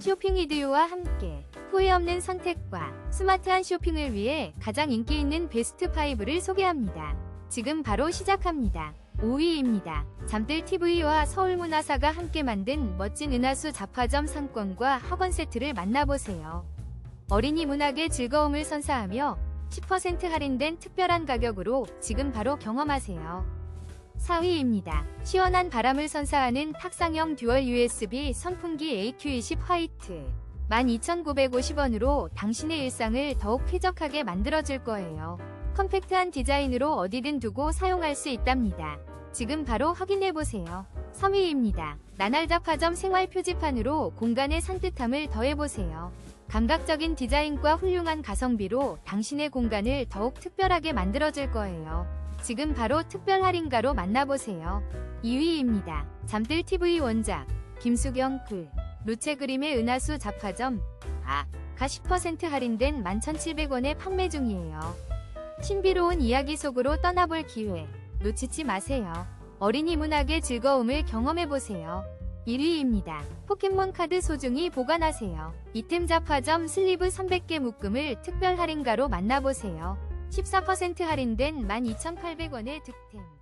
쇼핑 이디오와 함께 후회 없는 선택과 스마트한 쇼핑을 위해 가장 인기 있는 베스트 5를 소개합니다. 지금 바로 시작합니다. 5위입니다. 잠들 TV와 서울문화사가 함께 만든 멋진 은하수 잡화점 상권과 학원 세트를 만나보세요. 어린이 문학의 즐거움을 선사하며 10% 할인된 특별한 가격으로 지금 바로 경험하세요. 4위입니다. 시원한 바람을 선사하는 탁상형 듀얼 USB 선풍기 AQ20 화이트 12,950원으로 당신의 일상을 더욱 쾌적하게 만들어줄 거예요. 컴팩트한 디자인으로 어디든 두고 사용할 수 있답니다. 지금 바로 확인해보세요. 3위입니다. 나날잡화점 생활 표지판으로 공간의 산뜻함을 더해보세요. 감각적인 디자인과 훌륭한 가성비로 당신의 공간을 더욱 특별하게 만들어줄 거예요. 지금 바로 특별 할인가로 만나보세요. 2위입니다. 잠들 TV 원작 김수경 글 루체 그림의 은하수 잡화점 아, 가 10% 할인된 11,700원에 판매 중이에요. 신비로운 이야기 속으로 떠나볼 기회 놓치지 마세요. 어린이 문학의 즐거움을 경험해보세요. 1위입니다. 포켓몬 카드 소중히 보관하세요. 이템 잡화점 슬리브 300개 묶음을 특별 할인가로 만나보세요. 14% 할인된 12,800원의 득템.